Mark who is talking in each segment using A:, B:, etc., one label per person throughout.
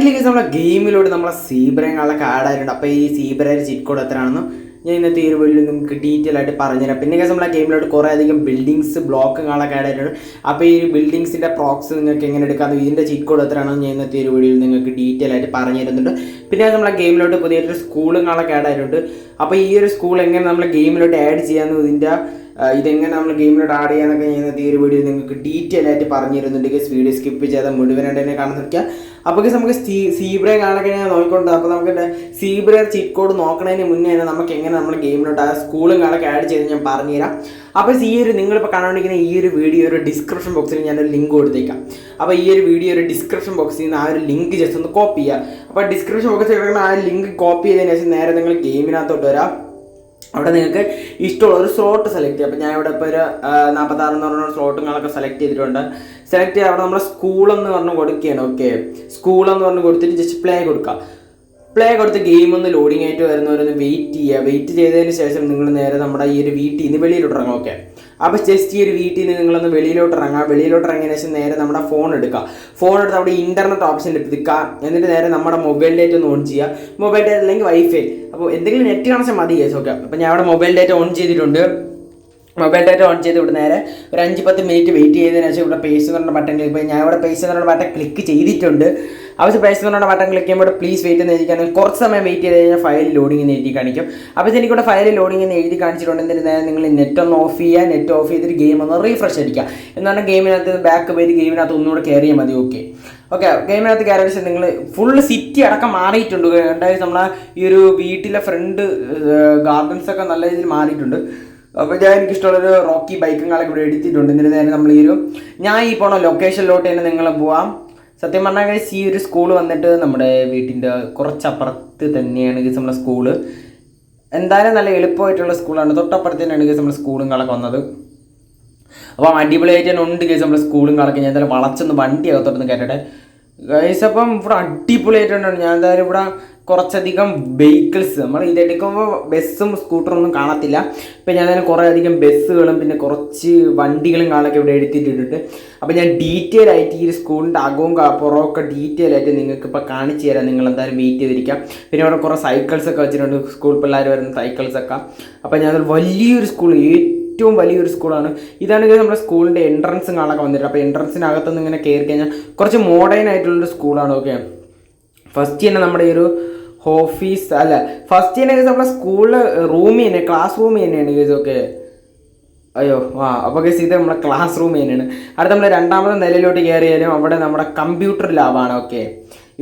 A: ഇല്ലെങ്കിൽ നമ്മളെ ഗെയിമിലൂടെ നമ്മളെ സീബ്രങ്ങളെ ആയിട്ടുണ്ട് അപ്പോൾ ഈ സീബ്രയുടെ ചിറ്റ് കോഡ് എത്രയാണെന്നും ഞാൻ ഇന്നത്തെ ഈ ഒരു വീഡിയോയിൽ നിങ്ങൾക്ക് ഡീറ്റെയിൽ ആയിട്ട് പറഞ്ഞുതരാം പിന്നെ കേസ് നമ്മൾ ഗെയിമിലോട്ട് കുറേ അധികം ബിൽഡിങ്സ് ബ്ലോക്ക് കാണാൻ ആയിട്ടുണ്ട് അപ്പോൾ ഈ ബിൽഡിങ്സിൻ്റെ പ്രോക്സ് നിങ്ങൾക്ക് എങ്ങനെ എടുക്കാം ഇതിൻ്റെ ചിറ്റ് കോഡ് എത്രയാണെന്നും ഞാൻ ഇന്നത്തെ ഈ വീഡിയോയിൽ നിങ്ങൾക്ക് ഡീറ്റെയിൽ ആയിട്ട് പറഞ്ഞു തരുന്നുണ്ട് പിന്നെ നമ്മളെ ഗെയിമിലോട്ട് പുതിയൊരു സ്കൂളും കാണൊക്കെ ആഡ് ആയിട്ടുണ്ട് അപ്പോൾ ഈ ഒരു സ്കൂൾ എങ്ങനെ നമ്മൾ ഗെയിമിലോട്ട് ആഡ് ചെയ്യാമെന്ന് ഇതിൻ്റെ ഇതെങ്ങനെ നമ്മൾ ഗെയിമിലോട്ട് ആഡ് ചെയ്യാന്നൊക്കെ ഞാൻ ഈ ഒരു വീഡിയോ നിങ്ങൾക്ക് ഡീറ്റെയിൽ ആയിട്ട് പറഞ്ഞു തരുന്നുണ്ടെങ്കിൽ വീഡിയോ സ്കിപ്പ് ചെയ്ത് മുഴുവനായിട്ട് തന്നെ കാണാൻ നോക്കുക അപ്പോൾ നമുക്ക് സീ സീബ്രയെ കാണാനൊക്കെ ഞാൻ നോക്കിക്കൊണ്ട് അപ്പോൾ നമുക്ക് സീബ്രയുടെ ചീറ്റ് കോഡ് നോക്കണതിന് മുന്നേ തന്നെ നമുക്ക് എങ്ങനെ നമ്മൾ ഗെയിമിലോട്ട് ആ സ്കൂളും കാണൊക്കെ ആഡ് ചെയ്ത് ഞാൻ പറഞ്ഞുതരാം അപ്പോൾ ഈ ഒരു നിങ്ങളിപ്പോൾ കണ്ടുകൊണ്ടിരിക്കുന്ന ഈ ഒരു വീഡിയോ ഒരു ഡിസ്ക്രിപ്ഷൻ ബോക്സിൽ ഞാനൊരു ലിങ്ക് കൊടുത്തേക്കാം അപ്പോൾ ഈ ഒരു വീഡിയോ ഒരു ഡിസ്ക്രിപ്ഷൻ ബോക്സിൽ നിന്ന് ആ ഒരു ലിങ്ക് ജസ്റ്റ് ഒന്ന് കോപ്പി ചെയ്യുക അപ്പോൾ ഡിസ്ക്രിപ്ഷൻ ബോക്സിൽ കിടക്കുന്ന ആ ലിങ്ക് കോപ്പി ചെയ്തതിന് ശേഷം നേരെ നിങ്ങൾ ഗെയിമിനകത്തോട്ട് വരാം അവിടെ നിങ്ങൾക്ക് ഇഷ്ടമുള്ള ഒരു സ്ലോട്ട് സെലക്ട് ചെയ്യാം അപ്പോൾ ഞാൻ ഇവിടെ ഇപ്പോൾ ഒരു നാൽപ്പത്താറ് എന്ന് പറഞ്ഞ നിങ്ങളൊക്കെ സെലക്ട് ചെയ്തിട്ടുണ്ട് സെലക്ട് ചെയ്ത് അവിടെ നമ്മുടെ സ്കൂളെന്ന് പറഞ്ഞ് കൊടുക്കുകയാണ് ഓക്കെ സ്കൂളെന്ന് പറഞ്ഞ് കൊടുത്തിട്ട് ജസ്റ്റ് പ്ലേ കൊടുക്കുക പ്ലേ കൊടുത്ത് ഗെയിം ഒന്ന് ലോഡിങ് ആയിട്ട് വരുന്നവരൊന്ന് വെയിറ്റ് ചെയ്യുക വെയിറ്റ് ചെയ്തതിന് ശേഷം നിങ്ങൾ നേരെ നമ്മുടെ ഈ ഒരു വീട്ടിൽ നിന്ന് വെളിയിലോട്ട് ഇറങ്ങും ഓക്കെ അപ്പോൾ ജസ്റ്റ് ഈ ഒരു വീട്ടിൽ നിന്ന് നിങ്ങളൊന്ന് വെളിയിലോട്ട് ഇറങ്ങുക വെളിയിലോട്ട് ഇറങ്ങിയതിന് ശേഷം നേരെ നമ്മുടെ ഫോൺ എടുക്കുക ഫോൺ എടുത്ത് അവിടെ ഇൻ്റർനെറ്റ് ഓപ്ഷൻ എടുക്കുക എന്നിട്ട് നേരെ നമ്മുടെ മൊബൈൽ ഡേറ്റ് ഒന്ന് ഓൺ ചെയ്യുക മൊബൈൽ ഡേറ്റ് അല്ലെങ്കിൽ വൈഫൈ അപ്പോൾ എന്തെങ്കിലും നെറ്റ് കണക്ഷൻ മതി യെസ് ഓക്കെ അപ്പോൾ ഞാൻ അവിടെ മൊബൈൽ ഡേറ്റ് ഓൺ ചെയ്തിട്ടുണ്ട് മൊബൈൽ ഡാറ്റ ഓൺ ചെയ്ത് ഇവിടെ നേരെ ഒരു അഞ്ച് പത്ത് മിനിറ്റ് വെയിറ്റ് ചെയ്തതിനു ശേഷം ഇവിടെ പേസ് എന്ന് പറഞ്ഞ ബട്ടൺ ക്ലിക്ക് ഞാൻ ഇവിടെ പേസ് എന്ന് പറഞ്ഞ ബട്ടൺ ക്ലിക്ക് ചെയ്തിട്ടുണ്ട് അപ്പോൾ പേഴ്സണോട് ബട്ടൺ ക്ലിക്ക് ചെയ്യുമ്പോൾ പ്ലീസ് വെയിറ്റ് എന്ന് കാണിക്കും കുറച്ച് സമയം വെയിറ്റ് ചെയ്ത് കഴിഞ്ഞാൽ ഫയൽ ലോഡിംഗ് എന്ന് എഴുതി കാണിക്കും അപ്പോൾ എനിക്കിവിടെ ഫയൽ ലോഡിംഗ് എന്ന് എഴുതി കാണിച്ചിട്ടുണ്ട് എന്നിരുന്നാലും നിങ്ങൾ നെറ്റ് ഒന്ന് ഓഫ് ചെയ്യുക നെറ്റ് ഓഫ് ചെയ്തിട്ട് ഗെയിം ഒന്ന് റീഫ്രഷ് അടിക്കുക എന്നാണ് ഗെയിമിനകത്ത് ബാക്ക് പോയി ഗെയിമിനകത്ത് ഒന്നുകൂടെ കയറിയാൽ മതി ഓക്കെ ഓക്കെ ഗെയിമിനകത്ത് കയറിയ നിങ്ങൾ ഫുൾ സിറ്റി അടക്കം മാറിയിട്ടുണ്ട് രണ്ടായിരത്തി നമ്മളെ ഈ ഒരു വീട്ടിലെ ഫ്രണ്ട് ഗാർഡൻസ് ഒക്കെ നല്ല രീതിയിൽ മാറിയിട്ടുണ്ട് അപ്പോൾ ഞാൻ എനിക്കിഷ്ടമുള്ളൊരു റോക്കി ബൈക്കും കാലൊക്കെ ഇവിടെ എടുത്തിട്ടുണ്ട് നേരെ നമ്മൾ ഈ ഒരു ഞാൻ ഈ പോണ ലൊക്കേഷനിലോട്ട് തന്നെ നിങ്ങൾ പോവാം സത്യം പറഞ്ഞാൽ കഴിച്ച് ഈ ഒരു സ്കൂൾ വന്നിട്ട് നമ്മുടെ വീട്ടിൻ്റെ കുറച്ചപ്പുറത്ത് തന്നെയാണ് കഴിച്ച് നമ്മുടെ സ്കൂള് എന്തായാലും നല്ല എളുപ്പമായിട്ടുള്ള സ്കൂളാണ് തൊട്ടപ്പുറത്ത് തന്നെയാണ് കേസ് നമ്മുടെ സ്കൂളും കളൊക്കെ വന്നത് അപ്പം അടിപൊളിയായിട്ട് തന്നെ ഉണ്ട് കേസ് നമ്മുടെ സ്കൂളും കളൊക്കെ ഞാൻ എന്തായാലും വളച്ചൊന്ന് വണ്ടി അകത്തോട്ടൊന്ന് കയറ്റട്ടെ ഗൈസ് അപ്പം ഇവിടെ ഞാൻ എന്തായാലും ഇവിടെ കുറച്ചധികം വെഹിക്കിൾസ് നമ്മൾ ഇതിൻ്റെ എടുക്കുമ്പോൾ ബസ്സും ഒന്നും കാണത്തില്ല ഇപ്പം ഞാൻ അതിന് കുറേ അധികം ബസ്സുകളും പിന്നെ കുറച്ച് വണ്ടികളും കാണൊക്കെ ഇവിടെ എടുത്തിട്ടുണ്ട് അപ്പം ഞാൻ ഡീറ്റെയിൽ ആയിട്ട് ഈ സ്കൂളിൻ്റെ അകവും പുറമൊക്കെ ഡീറ്റെയിൽ ആയിട്ട് നിങ്ങൾക്ക് ഇപ്പോൾ കാണിച്ചു തരാം നിങ്ങൾ എന്തായാലും വെയിറ്റ് ചെയ്തിരിക്കാം പിന്നെ അവിടെ കുറേ സൈക്കിൾസ് ഒക്കെ വെച്ചിട്ടുണ്ട് സ്കൂൾ പിള്ളേർ വരുന്ന സൈക്കിൾസ് ഒക്കെ അപ്പം ഞാൻ വലിയൊരു സ്കൂൾ ഏറ്റവും വലിയൊരു സ്കൂളാണ് ഇതാണെങ്കിൽ നമ്മുടെ സ്കൂളിൻ്റെ എൻട്രൻസ് കാണാനൊക്കെ വന്നിട്ട് അപ്പോൾ എൻട്രൻസിനകത്തുനിന്ന് ഇങ്ങനെ കയറി കഴിഞ്ഞാൽ കുറച്ച് മോഡേൺ ആയിട്ടുള്ളൊരു സ്കൂളാണ് ഓക്കെ ഫസ്റ്റ് തന്നെ നമ്മുടെ ഈ ഒരു ഓഫീസ് അല്ല ഫസ്റ്റ് തന്നെ കേസ് നമ്മളെ സ്കൂളില് റൂം തന്നെ ക്ലാസ് റൂമിൽ തന്നെയാണ് കേസ് ഓക്കെ അയ്യോ ആ അപ്പോൾ കേസ് ഇത് നമ്മുടെ ക്ലാസ് റൂം തന്നെയാണ് അടുത്ത നമ്മൾ രണ്ടാമത്തെ നിലയിലോട്ട് കയറിയാലും അവിടെ നമ്മുടെ കമ്പ്യൂട്ടർ ലാബാണ് ഓക്കെ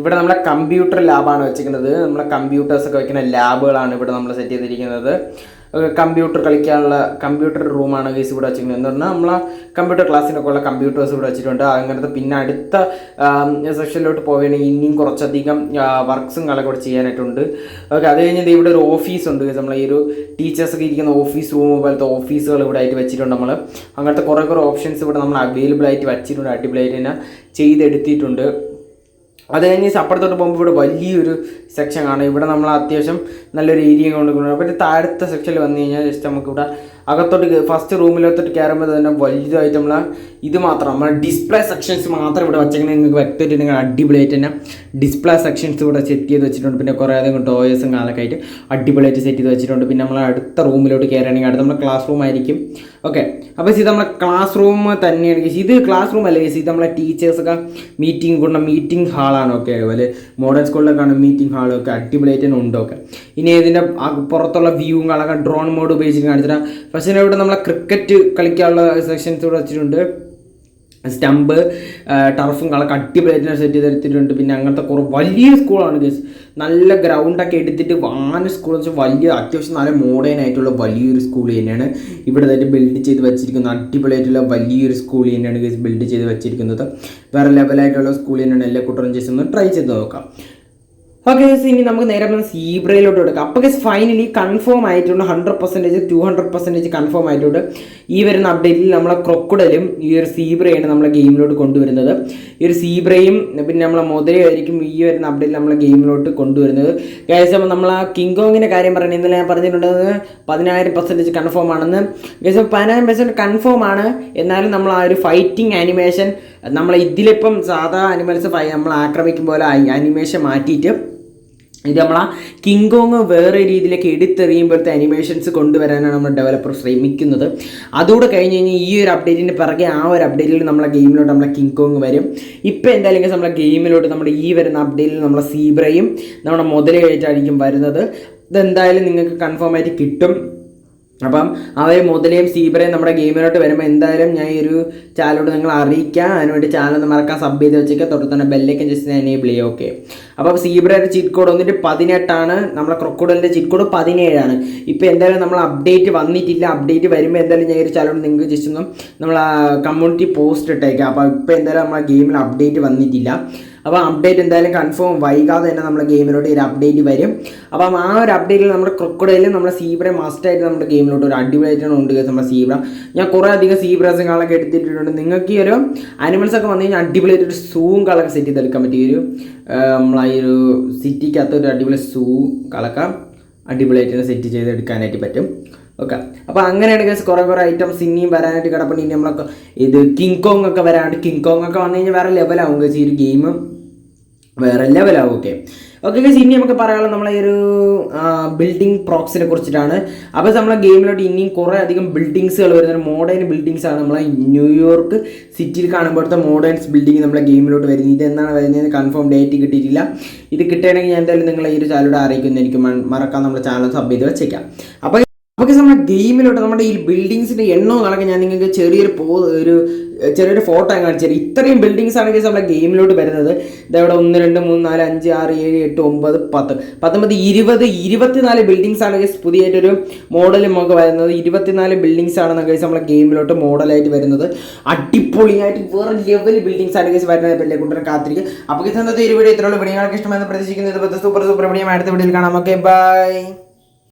A: ഇവിടെ നമ്മുടെ കമ്പ്യൂട്ടർ ലാബാണ് വെച്ചിരിക്കുന്നത് നമ്മുടെ കമ്പ്യൂട്ടേഴ്സൊക്കെ വെക്കുന്ന ലാബുകളാണ് ഇവിടെ നമ്മൾ സെറ്റ് ചെയ്തിരിക്കുന്നത് കമ്പ്യൂട്ടർ കളിക്കാനുള്ള കമ്പ്യൂട്ടർ റൂമാണ് കേസ് ഇവിടെ വെച്ചിരിക്കുന്നത് എന്ന് പറഞ്ഞാൽ നമ്മളെ കമ്പ്യൂട്ടർ ക്ലാസ്സിനൊക്കെ ഉള്ള കമ്പ്യൂട്ടേഴ്സ് ഇവിടെ വെച്ചിട്ടുണ്ട് അങ്ങനത്തെ പിന്നെ അടുത്ത സെക്ഷനിലോട്ട് പോവുകയാണെങ്കിൽ ഇനിയും കുറച്ചധികം വർക്ക്സും കളൊക്കെ ഇവിടെ ചെയ്യാനായിട്ടുണ്ട് ഓക്കെ അത് കഴിഞ്ഞാൽ ഇവിടെ ഒരു ഓഫീസ് ഉണ്ട് നമ്മൾ ഈ ഒരു ടീച്ചേഴ്സൊക്കെ ഇരിക്കുന്ന ഓഫീസ് റൂം പോലത്തെ ഓഫീസുകൾ ഇവിടെ ആയിട്ട് വെച്ചിട്ടുണ്ട് നമ്മൾ അങ്ങനത്തെ കുറേ കുറേ ഓപ്ഷൻസ് ഇവിടെ നമ്മൾ അവൈലബിൾ ആയിട്ട് വെച്ചിട്ടുണ്ട് അടിപൊളിയായിട്ട് തന്നെ ചെയ്തെടുത്തിട്ടുണ്ട് അത് കഴിഞ്ഞ് അപ്പുറത്തോട്ട് പോകുമ്പോൾ ഇവിടെ വലിയൊരു സെക്ഷൻ കാണും ഇവിടെ നമ്മൾ അത്യാവശ്യം നല്ലൊരു ഏരിയ കൊണ്ട് അപ്പോൾ താഴത്തെ സെക്ഷനിൽ വന്നു കഴിഞ്ഞാൽ ജസ്റ്റ് നമുക്കിവിടെ അകത്തോട്ട് ഫസ്റ്റ് റൂമിലകത്തോട്ട് കയറുമ്പോൾ തന്നെ വലുതായിട്ട് നമ്മളെ ഇത് മാത്രം നമ്മളെ ഡിസ്പ്ലേ സെക്ഷൻസ് മാത്രം ഇവിടെ വെച്ചെങ്കിൽ നിങ്ങൾക്ക് വ്യക്തമായിട്ട് നിങ്ങൾ അടിപൊളിയായിട്ട് തന്നെ ഡിസ്പ്ലേ സെക്ഷൻസ് ഇവിടെ സെറ്റ് ചെയ്ത് വെച്ചിട്ടുണ്ട് പിന്നെ കുറേ അധികം ടോയ്സും കാലൊക്കെ ആയിട്ട് അടിപൊളിയായിട്ട് സെറ്റ് ചെയ്ത് വെച്ചിട്ടുണ്ട് പിന്നെ നമ്മൾ അടുത്ത റൂമിലോട്ട് കയറുകയാണെങ്കിൽ അടുത്ത നമ്മൾ ക്ലാസ് റൂം ആയിരിക്കും ഓക്കെ അപ്പോൾ ഇത് നമ്മളെ ക്ലാസ് റൂം തന്നെയാണ് ഇത് ക്ലാസ് റൂം അല്ലേ ഇത് നമ്മളെ ടീച്ചേഴ്സൊക്കെ മീറ്റിംഗ് കൊണ്ട മീറ്റിംഗ് ഹാളാണ് ഓക്കെ അതുപോലെ മോഡേൺ ആണ് മീറ്റിംഗ് ഹാളൊക്കെ അടിപൊളിയായിട്ട് തന്നെ ഉണ്ട് ഓക്കെ ഇനി ഇതിൻ്റെ പുറത്തുള്ള വ്യൂ കാണാൻ ഡ്രോൺ മോഡ് ഉപയോഗിച്ചിട്ട് കാണിച്ചിട്ട് പക്ഷേ ഇവിടെ നമ്മളെ ക്രിക്കറ്റ് കളിക്കാനുള്ള സെക്ഷൻസ് ഇവിടെ വെച്ചിട്ടുണ്ട് സ്റ്റമ്പ് ടർഫും കളൊക്കെ അടിപൊളിയായിട്ട് സെറ്റ് ചെയ്ത് എടുത്തിട്ടുണ്ട് പിന്നെ അങ്ങനത്തെ കുറേ വലിയ സ്കൂളാണ് ഗസ് നല്ല ഗ്രൗണ്ടൊക്കെ എടുത്തിട്ട് വാന സ്കൂൾ വെച്ചാൽ വലിയ അത്യാവശ്യം നല്ല മോഡേൺ ആയിട്ടുള്ള വലിയൊരു സ്കൂൾ തന്നെയാണ് ഇവിടെ തന്നെ ബിൽഡ് ചെയ്ത് അടി അടിപൊളിയായിട്ടുള്ള വലിയൊരു സ്കൂൾ തന്നെയാണ് ഗസ് ബിൽഡ് ചെയ്ത് വെച്ചിരിക്കുന്നത് വേറെ ലെവലായിട്ടുള്ള സ്കൂൾ തന്നെയാണ് എല്ലാ കുട്ടികളും ജസ്റ്റ് ഒന്ന് ട്രൈ ചെയ്ത് നോക്കാം ഓക്കെ ഇനി നമുക്ക് നേരെ സീബ്രയിലോട്ട് എടുക്കാം അപ്പോൾ ഗസ് ഫൈനലി കൺഫേം ആയിട്ടുണ്ട് hundred percentage to hundred percentage confirm ആയിട്ടുണ്ട് ഈ വരുന്ന അപ്ഡേറ്റിൽ നമ്മളെ ക്രൊക്കുടലും ഈ ഒരു സീബ്രയാണ് നമ്മളെ ഗെയിമിലോട്ട് കൊണ്ടുവരുന്നത് ഈ ഒരു സീബ്രയും പിന്നെ നമ്മളെ മുതലയായിരിക്കും ഈ വരുന്ന അപ്ഡേറ്റിൽ നമ്മളെ ഗെയിമിലോട്ട് കൊണ്ടുവരുന്നത് ഗൈസ് അപ്പോൾ നമ്മൾ ആ കിങ്കോങ്ങിൻ്റെ കാര്യം പറയുന്നത് ഇന്നലെ ഞാൻ പറഞ്ഞിട്ടുണ്ടെന്ന് പതിനായിരം പെർസെൻറ്റേജ് കൺഫേം ആണെന്ന് ഗൈസ് പതിനായിരം പെർസെൻറ്റ് കൺഫേം ആണ് എന്നാലും നമ്മൾ ആ ഒരു ഫൈറ്റിംഗ് ആനിമേഷൻ നമ്മൾ ഇതിലിപ്പം സാധാ അനിമൽസ് നമ്മൾ ആക്രമിക്കുമ്പോൾ പോലെ അനിമേഷൻ മാറ്റിയിട്ട് ഇത് നമ്മൾ ആ കിങ്കോങ് വേറെ രീതിയിലേക്ക് എടുത്തെറിയുമ്പോഴത്തെ അനിമേഷൻസ് കൊണ്ടുവരാനാണ് നമ്മൾ ഡെവലപ്പർ ശ്രമിക്കുന്നത് അതുകൂടെ കഴിഞ്ഞ് കഴിഞ്ഞാൽ ഈ ഒരു അപ്ഡേറ്റിൻ്റെ പിറകെ ആ ഒരു അപ്ഡേറ്റിൽ നമ്മളെ ഗെയിമിലോട്ട് നമ്മളെ കിങ്കോങ് വരും ഇപ്പോൾ എന്തായാലും നമ്മളെ ഗെയിമിലോട്ട് നമ്മുടെ ഈ വരുന്ന അപ്ഡേറ്റിൽ നമ്മളെ സീബ്രയും നമ്മുടെ മുതലുമായിട്ടായിരിക്കും വരുന്നത് ഇതെന്തായാലും നിങ്ങൾക്ക് കൺഫേം ആയിട്ട് കിട്ടും അപ്പം അവയെ മുതലേയും സീബറയും നമ്മുടെ ഗെയിമിലോട്ട് വരുമ്പോൾ എന്തായാലും ഞാൻ ഈ ഒരു ചാനലോട് നിങ്ങൾ അറിയിക്കാം വേണ്ടി ചാനൽ ഒന്ന് മറക്കാൻ സബ് ചെയ്ത് വെച്ചേക്കുക തൊട്ട് തന്നെ ബെല്ലേക്ക് ജസ്റ്റ് ഞാൻ എനേബിൾ ചെയ്യുക ഓക്കെ അപ്പം സീബ്രയുടെ ചിറ്റ് കോഡ് വന്നിട്ട് പതിനെട്ടാണ് നമ്മളെ ക്രൊക്കോഡലിൻ്റെ ചിറ്റ് കോഡ് പതിനേഴാണ് ഇപ്പോൾ എന്തായാലും നമ്മൾ അപ്ഡേറ്റ് വന്നിട്ടില്ല അപ്ഡേറ്റ് വരുമ്പോൾ എന്തായാലും ഞാൻ ഒരു ചാനലോട് നിങ്ങൾക്ക് ജസ്റ്റ് ഒന്നും നമ്മൾ കമ്മ്യൂണിറ്റി പോസ്റ്റ് ഇട്ടേക്കാം അപ്പോൾ ഇപ്പോൾ എന്തായാലും നമ്മളെ ഗെയിമിൽ അപ്ഡേറ്റ് വന്നിട്ടില്ല അപ്പോൾ അപ്ഡേറ്റ് എന്തായാലും കൺഫേം വൈകാതെ തന്നെ നമ്മുടെ ഗെയിമിലോട്ട് ഒരു അപ്ഡേറ്റ് വരും അപ്പം ആ ഒരു അപ്ഡേറ്റിൽ നമ്മുടെ ക്രൊക്കഡയിലും നമ്മുടെ സീബ്ര മസ്റ്റായിട്ട് നമ്മുടെ ഗെയിമിലോട്ട് ഒരു അടിപൊളിയായിട്ടാണ് ഉണ്ട് നമ്മുടെ സീബ്ര ഞാൻ കുറേ അധികം സീബ്രാസും കളൊക്കെ എടുത്തിട്ടുണ്ട് നിങ്ങൾക്ക് ഈ ഒരു അനിമൽസ് ഒക്കെ വന്നു കഴിഞ്ഞാൽ അടിപൊളിയായിട്ട് ഒരു സൂവും കളൊക്കെ സെറ്റ് ചെയ്തെടുക്കാൻ പറ്റിയ ഒരു നമ്മളെ ഈ ഒരു സിറ്റിക്കകത്ത് ഒരു അടിപൊളി സൂ കളക്ക അടിപൊളിയായിട്ട് സെറ്റ് ചെയ്തെടുക്കാനായിട്ട് പറ്റും ഓക്കെ അപ്പോൾ അങ്ങനെയാണ് കേസ് കുറേ കുറേ ഐറ്റംസ് ഇനിയും വരാനായിട്ട് കിടപ്പുണ്ട് ഇനി നമ്മളൊക്കെ ഇത് കിങ് കോങ് ഒക്കെ വരാനായിട്ട് കിങ് കോങ് ഒക്കെ വന്നു കഴിഞ്ഞാൽ വേറെ ലെവലാവും കേസ് ഈ ഒരു ഗെയിം വേറെ ലെവലാവും ഓക്കെ ഓക്കെ ഗൈസ് ഇനി നമുക്ക് പറയാനുള്ളത് നമ്മളെ ഒരു ബിൽഡിംഗ് പ്രോക്സിനെ കുറിച്ചിട്ടാണ് അപ്പോൾ നമ്മളെ ഗെയിമിലോട്ട് ഇനിയും കുറേ അധികം ബിൽഡിങ്സുകൾ വരുന്നത് മോഡേൺ ബിൽഡിങ്സ് ആണ് നമ്മളെ ന്യൂയോർക്ക് സിറ്റിയിൽ കാണുമ്പോഴത്തെ മോഡേൺസ് ബിൽഡിംഗ് നമ്മളെ ഗെയിമിലോട്ട് വരുന്നത് ഇത് എന്നാണ് വരുന്നത് കൺഫേം ഡേറ്റ് കിട്ടിയിട്ടില്ല ഇത് കിട്ടുകയാണെങ്കിൽ ഞാൻ എന്തായാലും നിങ്ങളെ ഈ ഒരു ചാനലോട് അറിയിക്കുന്നതായിരിക്കും മറക്കാൻ നമ്മുടെ ചാനൽ സബ് ചെയ്ത് വെച്ചേക്കാം അപ്പോൾ അപ്പോൾ നമ്മുടെ ഗെയിമിലോട്ട് നമ്മുടെ ഈ ബിൽഡിങ്സിൻ്റെ എണ്ണം കണക്ക് ഞാൻ നിങ്ങൾക്ക് ചെറിയൊരു പോ ഒരു ചെറിയൊരു ഫോട്ടോ കാണിച്ചത് ഇത്രയും ബിൽഡിങ്സ് ആണെങ്കിൽ നമ്മുടെ ഗെയിമിലോട്ട് വരുന്നത് ഇതവിടെ ഒന്ന് രണ്ട് മൂന്ന് നാല് അഞ്ച് ആറ് ഏഴ് എട്ട് ഒമ്പത് പത്ത് പത്തൊമ്പത് ഇരുപത് ഇരുപത്തിനാല് ബിൽഡിങ്സ് ആണെങ്കിൽ പുതിയൊരു മോഡലും നമുക്ക് വരുന്നത് ഇരുപത്തിനാല് ബിൽഡിങ്സ് ആണ് നമുക്ക് നമ്മുടെ ഗെയിമിലോട്ട് മോഡലായിട്ട് വരുന്നത് അടിപൊളിയായിട്ട് വേറെ ലെവൽ ബിൽഡിങ്സ് ആണ് കേസ് വരുന്നത് വലിയ കൂട്ടർ കാത്തിരിക്കും അപ്പോൾ ഇന്നത്തെ ഒരു വീഡിയോ ഇത്രയുള്ള വീഡിയോ ഇഷ്ടമെന്ന് പ്രതീക്ഷിക്കുന്നത് സൂപ്പർ സൂപ്പർ വീഡിയോ അടുത്ത വീഡിയോയിൽ കാണാം ഓക്കെ ബൈ